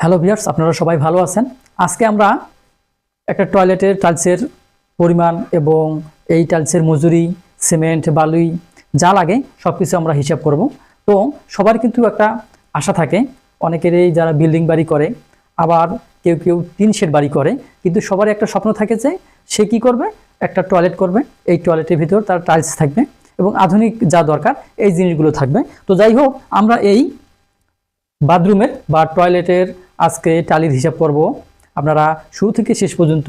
Hello viewers আপনারা সবাই ভালো আছেন? আজকে আমরা একটা টয়লেটের টাইলসের পরিমাণ এবং এই টাইলসের মজুরি, সিমেন্ট, বালুই যা লাগে সব কিছু আমরা হিসাব করব। তো সবার কিন্তু একটা আশা থাকে, অনেকেরই যারা বিল্ডিং বাড়ি করে, আবার কেউ কেউ তিন শেড বাড়ি করে, কিন্তু সবার একটা স্বপ্ন থাকে যে সে কি করবে? একটা টয়লেট করবে, এই টয়লেটের ভিতর তার টাইলস থাকবে এবং আধুনিক যা দরকার এই জিনিসগুলো থাকবে। তো যাই হোক, আমরা এই বাথরুমের বা টয়লেটের আজকে টালির হিসাব করব আপনারা শুরু থেকে শেষ পর্যন্ত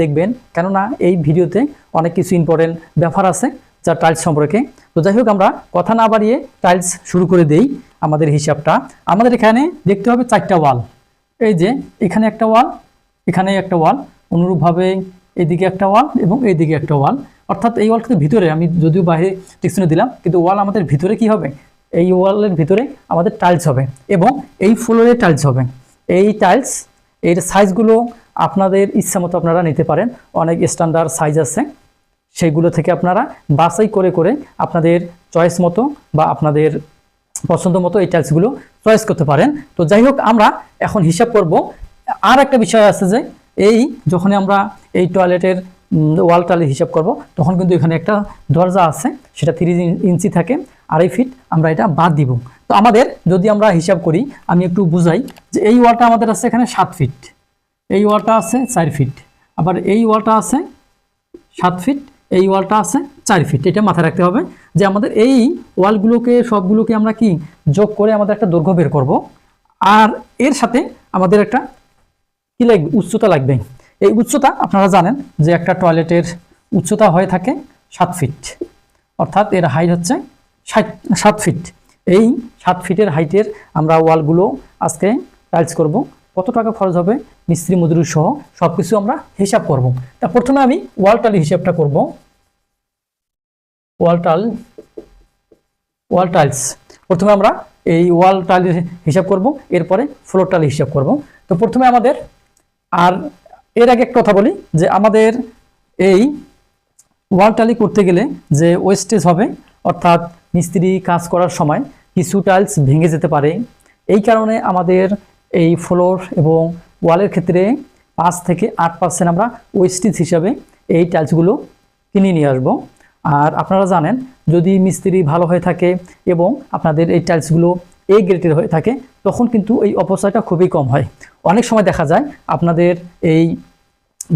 দেখবেন। কেননা এই ভিডিওতে অনেক কিছু ইম্পর্টেন্ট ব্যাপার আছে যা টাইলস সম্পর্কে। তো যাই হোক, আমরা কথা না বাড়িয়ে টাইলস শুরু করে দেই আমাদের হিসাবটা। আমাদের এখানে দেখতে হবে চারটা ওয়াল এই যে এখানে একটা ওয়াল এখানে একটা ওয়াল অনুরূপভাবে এদিকে একটা ওয়াল এবং এইদিকে একটা ওয়াল অর্থাৎ এই ওয়াল কিন্তু ভিতরে, আমি যদিও বাইরে টিকশনে দিলাম, কিন্তু ওয়াল আমাদের ভিতরে কি হবে? এই ওয়ালের ভিতরে আমাদের টাইলস হবে এবং এই ফ্লোরে টাইলস হবে। এই টাইলস এর সাইজগুলো আপনাদের ইচ্ছা মতো আপনারা নিতে পারেন। অনেক স্ট্যান্ডার্ড সাইজ আছে। সেইগুলো থেকে আপনারা বাছাই করে করে আপনাদের চয়েস মতো বা আপনাদের পছন্দ মতো এই টাইলসগুলো চয়েস করতে পারেন। তো যাই হোক, আমরা এখন হিসাব করব। আর একটা বিষয় আছে যে, এই যখন আমরা এই টয়লেটের ওয়াল টালের হিসাব করব, তখন কিন্তু এখানে একটা দরজা আছে। সেটা তিরিশ ইঞ্চি থাকে। আড়াই ফিট আমরা এটা বাদ দিব। তো আমাদের যদি আমরা হিসাব করি, আমি একটু বুঝাই যে এই ওয়ালটা আমাদের আছে এখানে সাত ফিট এই ওয়ালটা আছে চার ফিট আবার এই ওয়ালটা আছে সাত ফিট এই ওয়ালটা আছে চার ফিট এটা মাথায় রাখতে হবে যে আমাদের এই ওয়ালগুলোকে, সবগুলোকে আমরা কি যোগ করে আমাদের একটা দৈর্ঘ্য বের করব। আর এর সাথে আমাদের একটা কি লাগবে? উচ্চতা লাগবে। এই উচ্চতা আপনারা জানেন যে একটা টয়লেটের উচ্চতা হয়ে থাকে সাত ফিট অর্থাৎ এর হাইট হচ্ছে ষাট, সাত ফিট এই সাত ফিটের হাইটের আমরা ওয়ালগুলো আজকে টাইলস করব। কত টাকা খরচ হবে? মিস্ত্রি, মজুরি সহ সব কিছু আমরা হিসাব করব। তা প্রথমে আমি ওয়াল টালি হিসাবটা করব। ওয়াল টাল ওয়াল টাইলস প্রথমে আমরা এই ওয়াল টাইলের হিসাব করব। এরপরে ফ্লোর টালি হিসাব করব। তো প্রথমে আমাদের আর এর আগে একটা কথা বলি যে আমাদের এই ওয়াল টালি করতে গেলে যে ওয়েস্টেজ হবে, অর্থাৎ মিস্ত্রি কাজ করার সময় কিছু টাইলস ভেঙে যেতে পারে। এই কারণে আমাদের এই ফ্লোর এবং ওয়ালের ক্ষেত্রে পাঁচ থেকে আট পার্সেন্ট আমরা ওয়েস্টিজ হিসাবে এই টাইলসগুলো কিনে নিয়ে আসব। আর আপনারা জানেন, যদি মিস্ত্রি ভালো হয়ে থাকে এবং আপনাদের এই টাইলসগুলো এ গ্রেডের হয়ে থাকে, তখন কিন্তু এই অপচয়টা খুবই কম হয়। অনেক সময় দেখা যায় আপনাদের এই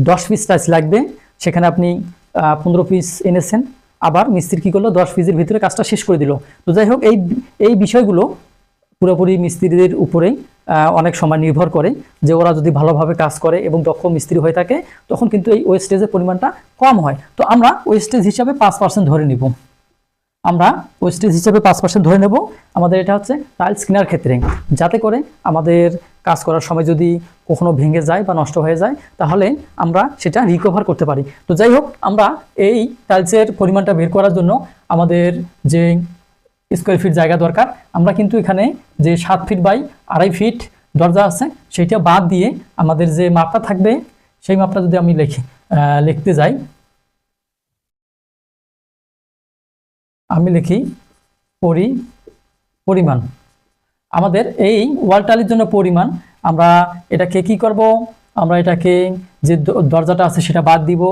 দশ পিস টাইলস লাগবে, সেখানে আপনি পনেরো পিস এনেছেন আবার মিস্ত্রি কী করল? দশ পিসের ভিতরে কাজটা শেষ করে দিল। তো যাই হোক, এই এই বিষয়গুলো পুরোপুরি মিস্ত্রিদের উপরেই অনেক সময় নির্ভর করে যে ওরা যদি ভালোভাবে কাজ করে এবং দক্ষ মিস্ত্রি হয়ে থাকে, তখন কিন্তু এই ওয়েস্টেজের পরিমাণটা কম হয়। তো আমরা ওয়েস্টেজ হিসাবে পাঁচ পার্সেন্ট ধরে নিব। আমরা ওয়েস্টেজ হিসাবে পাঁচ পার্সেন্ট ধরে নেব। আমাদের এটা হচ্ছে টাইলস কেনার ক্ষেত্রে। যাতে করে আমাদের কাজ করার সময় যদি কখনো ভেঙে যায় বা নষ্ট হয়ে যায়, তাহলে আমরা সেটা রিকভার করতে পারি। তো যাই হোক, আমরা এই টাইলসের পরিমাণটা বের করার জন্য আমাদের যে স্কোয়ার ফিট জায়গা দরকার, আমরা কিন্তু এখানে যে সাত ফিট বাই আড়াই ফিট দরজা আছে, সেইটা বাদ দিয়ে আমাদের যে মাপটা থাকবে, সেই মাপটা যদি আমি লিখি লিখতে যাই আমি লিখি পরি, পরিমাণ। আমাদের এই ওয়াল টালির জন্য পরিমাণ, আমরা এটাকে কি করব? আমরা এটাকে যে দরজাটা আছে সেটা বাদ দিব।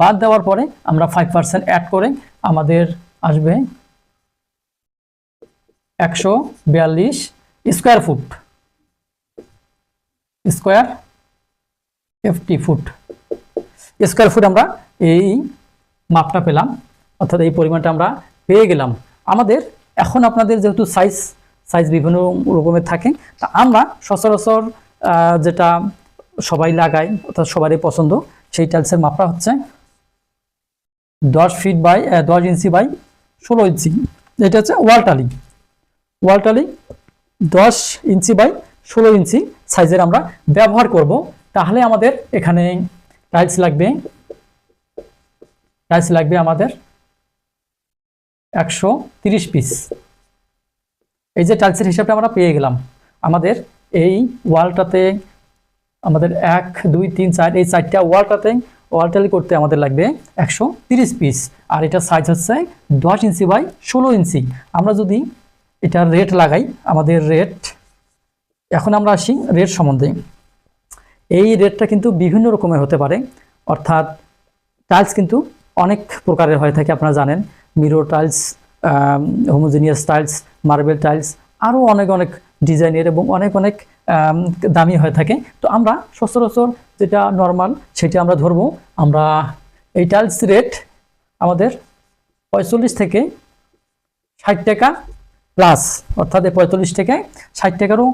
বাদ দেওয়ার পরে আমরা ফাইভ পার্সেন্ট অ্যাড করে আমাদের আসবে একশো বিয়াল্লিশ square foot square F T foot square foot আমরা এই মাপটা পেলাম, অর্থাৎ এই পরিমাণটা আমরা পেয়ে গেলাম। আমাদের এখন আপনাদের যেহেতু সাইজ সাইজ বিভিন্ন রকমের থাকে, তা আমরা সচরাচর যেটা সবাই লাগাই, অর্থাৎ সবারই পছন্দ, সেই টাইলসের মাপটা হচ্ছে দশ ফিট বাই দশ ইঞ্চি বাই ষোলো ইঞ্চি। এটা হচ্ছে ওয়াল টালি ওয়াল টালি দশ ইঞ্চি বাই ষোলো ইঞ্চি সাইজের আমরা ব্যবহার করব। তাহলে আমাদের এখানে টাইলস লাগবে টাইলস লাগবে আমাদের একশো তিরিশ পিস এই যে টাইলসের হিসাবটা আমরা পেয়ে গেলাম, আমাদের এই ওয়ালটাতে আমাদের এক, দুই, তিন, চার, এই চারটা ওয়ালটাতে ওয়ালটালি করতে আমাদের লাগবে একশো তিরিশ পিস আর এটা সাইজ হচ্ছে দশ ইঞ্চি বাই ষোলো ইঞ্চি। আমরা যদি এটার রেট লাগাই, আমাদের রেট এখন আমরা আসি রেট সম্বন্ধে। এই রেটটা কিন্তু বিভিন্ন রকমের হতে পারে, অর্থাৎ টাইলস কিন্তু অনেক প্রকারের হয়ে থাকে, আপনারা জানেন। Mirror tiles homogeneous tiles marble tiles আরও অনেক অনেক ডিজাইনের এবং অনেক অনেক দামি হয়ে থাকে। তো আমরা সচরাচর যেটা নর্মাল সেটা আমরা ধরবো। আমরা এই টাইলস রেট আমাদের পঁয়তাল্লিশ থেকে ষাট টাকা প্লাস অর্থাৎ পঁয়তাল্লিশ থেকে ষাট টাকারও,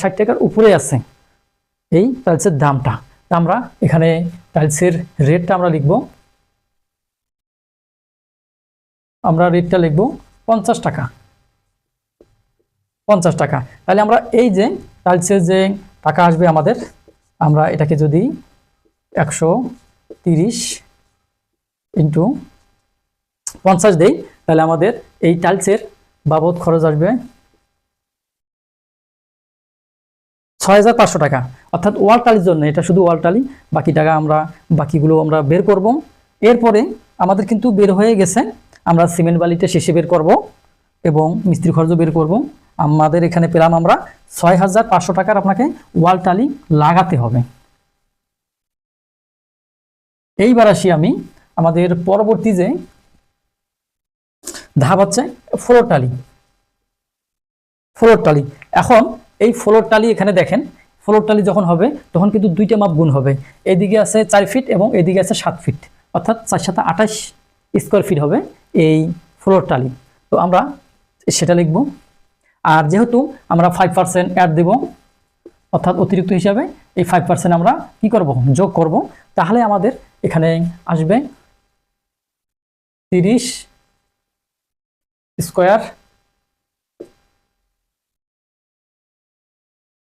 ষাট টাকার উপরে আছে এই টাইলসের দামটা। আমরা এখানে টাইলসের রেটটা আমরা লিখব। আমরা রেটটা লিখব পঞ্চাশ টাকা। পঞ্চাশ টাকা। তাহলে আমরা এই যে টাইলসের যে টাকা আসবে আমাদের, আমরা এটাকে যদি একশো তিরিশ ইন্টু পঞ্চাশ দেই, তাহলে আমাদের এই টাইলসের বাবদ খরচ আসবে ছয় হাজার পাঁচশো টাকা। অর্থাৎ ওয়াল টালির জন্য, এটা শুধু ওয়াল টালি বাকি টাকা আমরা, বাকিগুলো আমরা বের করব। এরপরে আমাদের কিন্তু বের হয়ে গেছে আমরা সিমেন্ট বালিটা শেষে বের করব এবং মিস্ত্রি খরচ বের করব। আমাদের এখানে পেলাম আমরা ছয় হাজার পাঁচশো টাকার আপনাকে ওয়াল টালি লাগাতে হবে। এইবার আসি আমি আমাদের পরবর্তী যে ধাপ হচ্ছে ফ্লোর টালি। ফ্লোর টালি। এখন এই ফ্লোর টালি এখানে দেখেন, ফ্লোর টালি যখন হবে তখন কিন্তু দুইটা মাপ গুণ হবে। এদিকে আছে চার ফিট এবং এদিকে আছে সাত ফিট। অর্থাৎ চার সাথে আঠাশ স্কোয়ার ফিট হবে। এই ফ্লোর টালি তো আমরা সেটা লিখব। আর যেহেতু আমরা ফাইভ পার্সেন্ট অ্যাড দেব, অর্থাৎ অতিরিক্ত হিসাবে এই ফাইভ পার্সেন্ট আমরা কি করব? যোগ করব। তাহলে আমাদের এখানে আসবে তিরিশ স্কোয়ার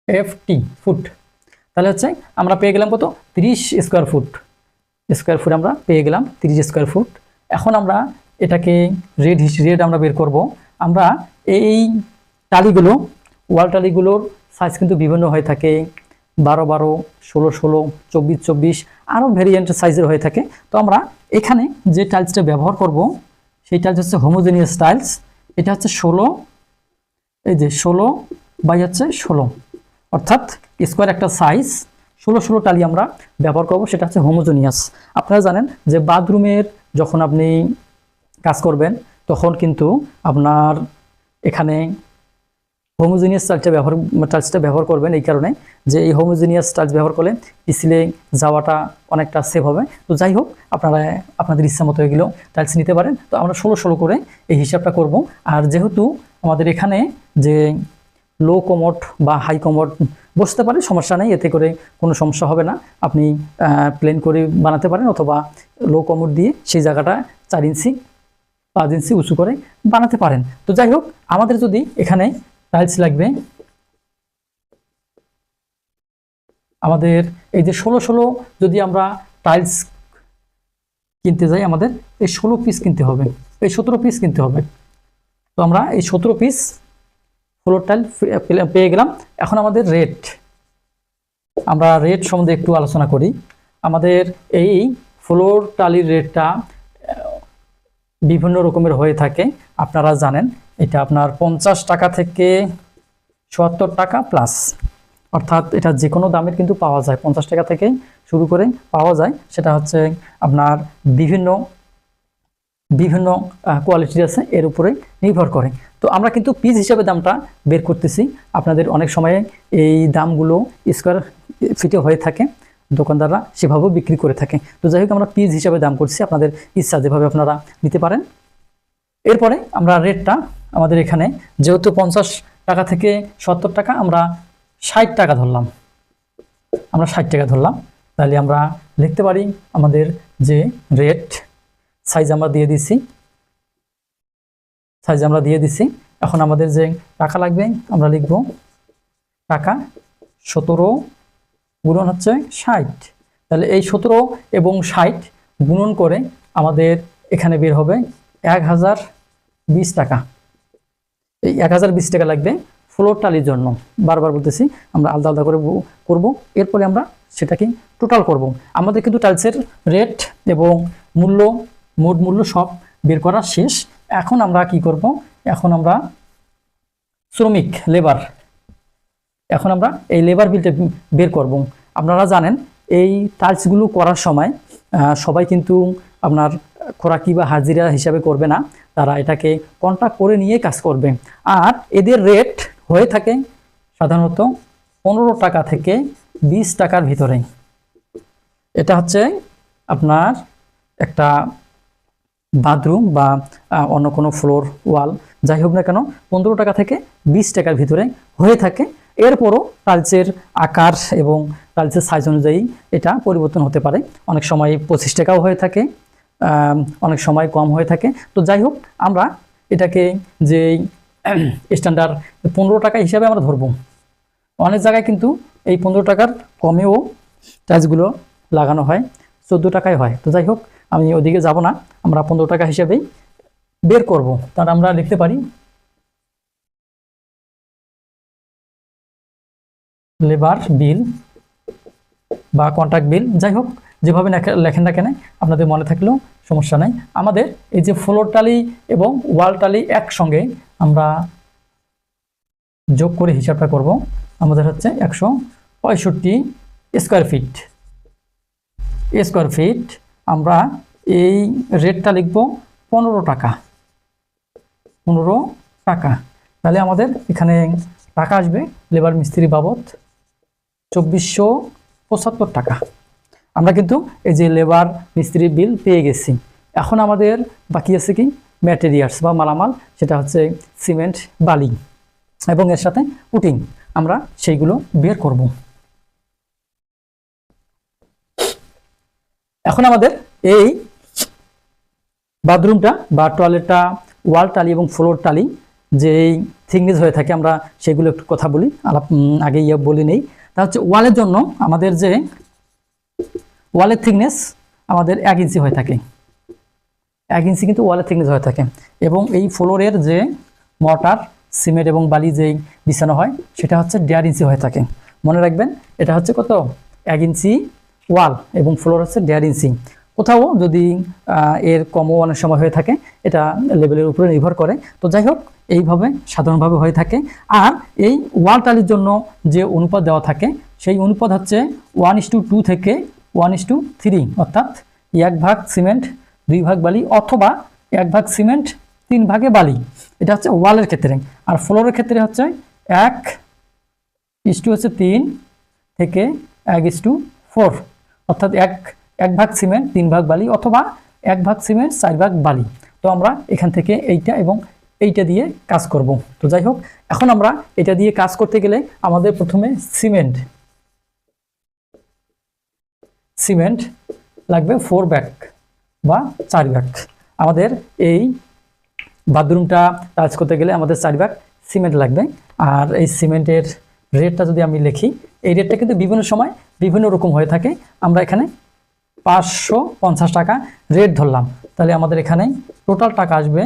এফ টি ফুট তাহলে হচ্ছে আমরা পেয়ে গেলাম কত? তিরিশ স্কোয়ার ফুট স্কোয়ার ফুট আমরা পেয়ে গেলাম তিরিশ স্কোয়ার ফুট এখন আমরা এটাকে রেড হিস রেড আমরা বের করব। আমরা এই টালিগুলো, ওয়াল টালিগুলোর সাইজ কিন্তু বিভিন্ন হয়ে থাকে। বারো বারো, ষোলো ষোলো, চব্বিশ চব্বিশ, আরও ভেরিয়েন্ট সাইজের হয়ে থাকে। তো আমরা এখানে যে টাইলসটা ব্যবহার করব, সেই টাইলস হচ্ছে হোমোজেনিয়াস টাইলস এটা হচ্ছে ষোলো, এই যে ষোলো বাই হচ্ছে ষোলো। অর্থাৎ স্কোয়ার একটা সাইজ ষোলো ষোলো টালি আমরা ব্যবহার করব, সেটা হচ্ছে হোমোজেনিয়াস আপনারা জানেন যে বাথরুমের যখন আপনি কাজ করবেন, তখন কিন্তু আপনার এখানে হোমোজিনিয়াস টাইলসটা ব্যবহার টাইলসটা ব্যবহার করবেন এই কারণে যে এই হোমোজিনিয়াস টাইলস ব্যবহার করলে পিছলে যাওয়াটা অনেকটা সেভ হবে। তো যাই হোক, আপনারা, আপনাদের ইচ্ছা মতো এগুলো টাইলস নিতে পারেন। তো আমরা ষোলো ষোলো করে এই হিসাবটা করব। আর যেহেতু আমাদের এখানে যে লো কমোড বা হাই কমোড বসতে পারে, সমস্যা নেই, এতে করে কোনো সমস্যা হবে না। আপনি প্লেন করে বানাতে পারেন অথবা লো কমোড দিয়ে সেই জায়গাটা চার ইঞ্চি পাঁচ উঁচু করে বানাতে পারেন। তো যাই হোক, আমাদের যদি এখানে টাইলস লাগবে, আমাদের এই যে ষোলো ষোলো যদি আমরা টাইলস কিনতে যাই, আমাদের এই ষোলো পিস কিনতে হবে। এই সতেরো পিস কিনতে হবে। তো আমরা এই সতেরো পিস ফ্লোর টাইল পেয়ে গেলাম। এখন আমাদের রেট আমরা রেট সম্বন্ধে একটু আলোচনা করি। আমাদের এই ফ্লোর টালির রেটটা বিভিন্ন রকমের হয়ে থাকে। আপনারা জানেন, এটা আপনার পঞ্চাশ টাকা থেকে চুয়াত্তর টাকা প্লাস অর্থাৎ এটা যে কোনো দামের কিন্তু পাওয়া যায়। পঞ্চাশ টাকা থেকে শুরু করে পাওয়া যায়। সেটা হচ্ছে আপনার বিভিন্ন বিভিন্ন কোয়ালিটির আছে, এর উপরে নির্ভর করে। তো আমরা কিন্তু পিস হিসাবে দামটা বের করতেছি। আপনাদের অনেক সময়ে এই দামগুলো স্কোয়ার ফিটে হয়ে থাকে। দোকানদাররা সেভাবেও বিক্রি করে থাকে। তো যাই হোক, আমরা পিস হিসাবে দাম করছি। আপনাদের ইচ্ছা যেভাবে আপনারা নিতে পারেন। এরপরে আমরা রেটটা আমাদের এখানে যেহেতু পঞ্চাশ টাকা থেকে সত্তর টাকা, আমরা ষাট টাকা ধরলাম। আমরা ষাট টাকা ধরলাম। তাহলে আমরা লিখতে পারি আমাদের যে রেট, সাইজ আমরা দিয়ে দিছি। সাইজ আমরা দিয়ে দিছি। এখন আমাদের যে টাকা লাগবে, আমরা লিখব টাকা সতেরো গুণন হচ্ছে ষাট। তাহলে এই সতেরো এবং ষাট গুণন করে আমাদের এখানে বের হবে এক হাজার বিশ টাকা। এই এক হাজার বিশ টাকা লাগবে ফ্লোর টালির জন্য। বারবার বলতেছি, আমরা আলাদা আলাদা করে করব। এরপরে আমরা সেটাকে টোটাল করব। আমাদের কিন্তু টাইলসের রেট এবং মূল্য, মোট মূল্য সব বের করা শেষ। এখন আমরা কি করব? এখন আমরা শ্রমিক লেবার এখন আমরা এই লেবার বিলটা বের করব। আপনারা জানেন, এই টাইলসগুলো করার সময় সবাই কিন্তু আপনার খোরাকি বা হাজিরা হিসাবে করবে না। তারা এটাকে কন্ট্যাক্ট করে নিয়ে কাজ করবে। আর এদের রেট হয়ে থাকে সাধারণত পনেরো টাকা থেকে বিশ টাকার ভিতরে। এটা হচ্ছে আপনার একটা বাথরুম বা অন্য কোনো ফ্লোর ওয়াল যাই হোক না কেন, পনেরো টাকা থেকে বিশ টাকার ভিতরে হয়ে থাকে এরপরও টাইলসের আকার এবং টাইলসের সাইজ অনুযায়ী এটা পরিবর্তন হতে পারে। অনেক সময় পঁচিশ টাকাও হয়ে থাকে অনেক সময় কম হয়ে থাকে। তো যাই হোক, আমরা এটাকে যে স্ট্যান্ডার্ড পনেরো টাকা হিসাবে আমরা ধরবো। অনেক জায়গায় কিন্তু এই পনেরো টাকার কমেও টাইলসগুলো লাগানো হয়, চোদ্দ টাকায় হয়। তো যাই হোক, আমি ওদিকে যাব না, আমরা পনেরো টাকা হিসেবেই বের করব। তার আমরা লিখতে পারি লেবার বিল বা কন্ট্রাক্ট বিল, যাই হোক, যেভাবে লেখে- লেখেন না কেন, আপনাদের মনে থাকলেও সমস্যা নাই। আমাদের এই যে ফ্লোর টালি এবং ওয়াল টালি একসঙ্গে আমরা যোগ করে হিসাবটা করব। আমাদের হচ্ছে একশো পঁয়ষট্টি স্কোয়ার ফিট স্কোয়ার ফিট আমরা এই রেটটা লিখব পনেরো টাকা। পনেরো টাকা। তাহলে আমাদের এখানে টাকা আসবে লেবার মিস্ত্রি বাবদ। চব্বিশশো পঁচাত্তর টাকা। আমরা কিন্তু এই যে লেবার মিস্ত্রি বিল পেয়ে গেছি। এখন আমাদের বাকি আছে কি? ম্যাটেরিয়ালস বা মালামাল, সেটা হচ্ছে সিমেন্ট বালি এবং এর সাথে পুটিং আমরা সেইগুলো বের করব। এখন আমাদের এই বাথরুমটা বা টয়লেটটা ওয়াল টালি এবং ফ্লোর টালি যেই থিকনেস হয়ে থাকে, আমরা সেগুলো একটু কথা বলি। আলাপ আগে ইয়ে বলি নেই। তা হচ্ছে ওয়ালের জন্য আমাদের যে ওয়ালের থিকনেস আমাদের এক ইঞ্চি হয়ে থাকে। এক ইঞ্চি কিন্তু ওয়ালের থিকনেস হয়ে থাকে এবং এই ফ্লোরের যে মর্টার, সিমেন্ট এবং বালি যেই বিছানো হয়, সেটা হচ্ছে দেড় ইঞ্চি হয়ে থাকে। মনে রাখবেন, এটা হচ্ছে কত? এক ইঞ্চি ওয়াল এবং ফ্লোর হচ্ছে দেড় ইঞ্চি। কোথাও যদি এর কমও অনেক সময় হয়ে থাকে, এটা লেভেলের উপরে নির্ভর করে। তো যাই হোক, এইভাবে সাধারণভাবে হয়ে থাকে। আর এই ওয়াল টালির জন্য যে অনুপাত দেওয়া থাকে, সেই অনুপাত হচ্ছে ওয়ান ইস টু টু থেকে ওয়ান ইস টু থ্রি, অর্থাৎ এক ভাগ সিমেন্ট, দুই ভাগ বালি, অথবা এক ভাগ সিমেন্ট, তিন ভাগে বালি। এটা হচ্ছে ওয়ালের ক্ষেত্রে। আর ফ্লোরের ক্ষেত্রে হচ্ছে এক ইস টু হচ্ছে তিন থেকে এক ইস টু ফোর, অর্থাৎ এক এক ভাগ সিমেন্ট, তিন ভাগ বালি অথবা এক ভাগ সিমেন্ট, চার ভাগ বালি। তো আমরা এখান থেকে এইটা এবং এইটা দিয়ে কাজ করব। তো যাই হোক, এখন আমরা এটা দিয়ে কাজ করতে গেলে আমাদের প্রথমে সিমেন্ট। সিমেন্ট লাগবে ফোর ব্যাগ বা চার ব্যাগ আমাদের এই বাথরুমটা কাজ করতে গেলে আমাদের চার ব্যাগ সিমেন্ট লাগবে। আর এই সিমেন্টের রেটটা যদি আমি লিখি, এই রেটটা কিন্তু বিভিন্ন সময় বিভিন্ন রকম হয়ে থাকে। আমরা এখানে পাঁচশো পঞ্চাশ টাকা রেট ধরলাম। তাহলে আমাদের এখানে টোটাল টাকা আসবে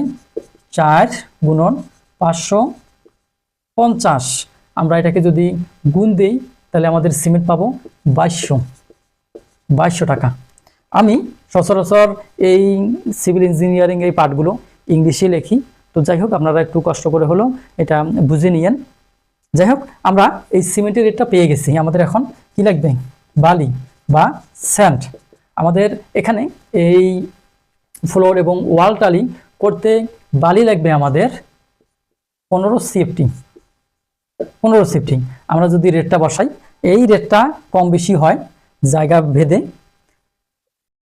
চার গুণন পাঁচশো পঞ্চাশ। আমরা এটাকে যদি গুণ দিই, তাহলে আমাদের সিমেন্ট পাবো বাইশশো। বাইশশো টাকা। আমি সচরাচর এই সিভিল ইঞ্জিনিয়ারিং এই পার্টগুলো ইংলিশে লিখি। তো যাই হোক, আপনারা একটু কষ্ট করে হলেও এটা বুঝে নিয়েন। যাই হোক, আমরা এই সিমেন্টের রেটটা পেয়ে গেছি। আমাদের এখন কি লাগবে? বালি বা স্যান্ড আমাদের এখানে এই ফ্লোর এবং ওয়াল টালি করতে বালি লাগবে আমাদের পনেরো সিএফটি পনেরো সিফটি আমরা যদি রেটটা বসাই, এই রেটটা কম বেশি হয়, জায়গা ভেদে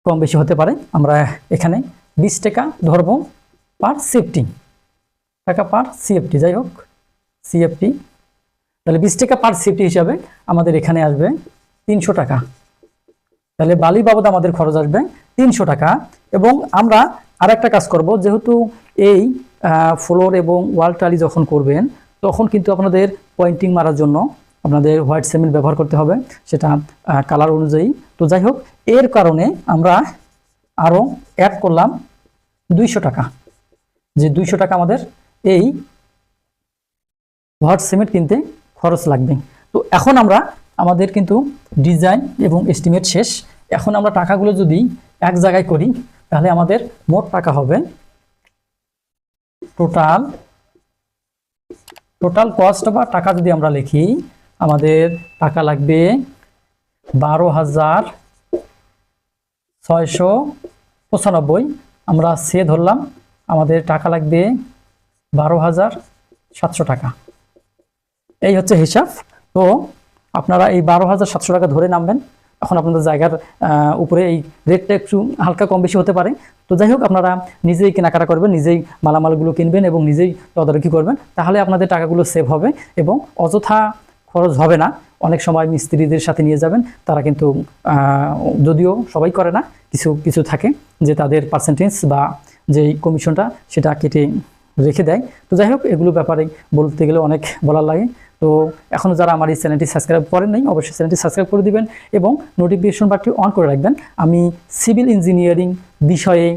কম বেশি হতে পারে। আমরা এখানে বিশ টাকা ধরবো পার সিএফটি টাকা পার সিএফটি যাই হোক সিএফটি তাহলে বিশ টাকা পার সিএফটি হিসাবে আমাদের এখানে আসবে তিনশো টাকা। তাহলে বালি বাবদ আমাদের খরচ আসবে তিনশো টাকা। এবং আমরা আর একটা কাজ করব, যেহেতু এই ফ্লোর এবং ওয়াল টালি যখন করবেন, তখন কিন্তু আপনাদের পয়েন্টিং মারার জন্য আপনাদের হোয়াইট সিমেন্ট ব্যবহার করতে হবে, সেটা কালার অনুযায়ী। তো যাই হোক, এর কারণে আমরা আরও অ্যাড করলাম দুইশো টাকা। যে দুইশো টাকা আমাদের এই হোয়াইট সিমেন্ট কিনতে খরচ লাগবে। তো এখন আমরা আমাদের কিন্তু ডিজাইন এবং এস্টিমেট শেষ। এখন আমরা টাকাগুলো যদি এক জায়গায় করি, তাহলে আমাদের মোট টাকা হবে টোটাল টোটাল কস্ট বা টাকা যদি আমরা লিখি, আমাদের টাকা লাগবে বারো হাজার ছয়শো পঁচানব্বই। আমরা সে ধরলাম, আমাদের টাকা লাগবে বারো হাজার সাতশো টাকা। এই হচ্ছে হিসাব। তো আপনারা এই বারো হাজার সাতশো টাকা ধরে নামবেন। এখন আপনাদের জায়গার উপরে এই রেটটা একটু হালকা কম বেশি হতে পারে। তো যাই হোক, আপনারা নিজেই কেনাকাটা করবেন, নিজেই মালামালগুলো কিনবেন এবং নিজেই তদারকি করবেন। তাহলে আপনাদের টাকাগুলো সেভ হবে এবং অযথা খরচ হবে না। অনেক সময় মিস্ত্রিদের সাথে নিয়ে যাবেন, তারা কিন্তু যদিও সবাই করে না, কিছু কিছু থাকে যে তাদের পার্সেন্টেজ বা যেই কমিশনটা সেটা কেটে রেখে দেয়। তো যাই হোক, এগুলো ব্যাপারে বলতে গেলে অনেক বলার লাগে। তো এখনও যারা আমার এই চ্যানেলটি সাবস্ক্রাইব করেন নাই, অবশ্যই চ্যানেলটি সাবস্ক্রাইব করে দিবেন এবং নোটিফিকেশন বারটি অন করে রাখবেন। আমি সিভিল ইঞ্জিনিয়ারিং বিষয়ে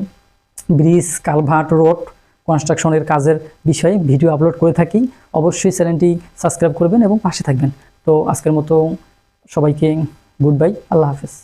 ব্রিজ, কালভার্ট রোড কনস্ট্রাকশনের কাজের বিষয়ে ভিডিও আপলোড করে থাকি। অবশ্যই চ্যানেলটি সাবস্ক্রাইব করবেন এবং পাশে থাকবেন। তো আজকের মতো সবাইকে গুড বাই আল্লাহ হাফেজ।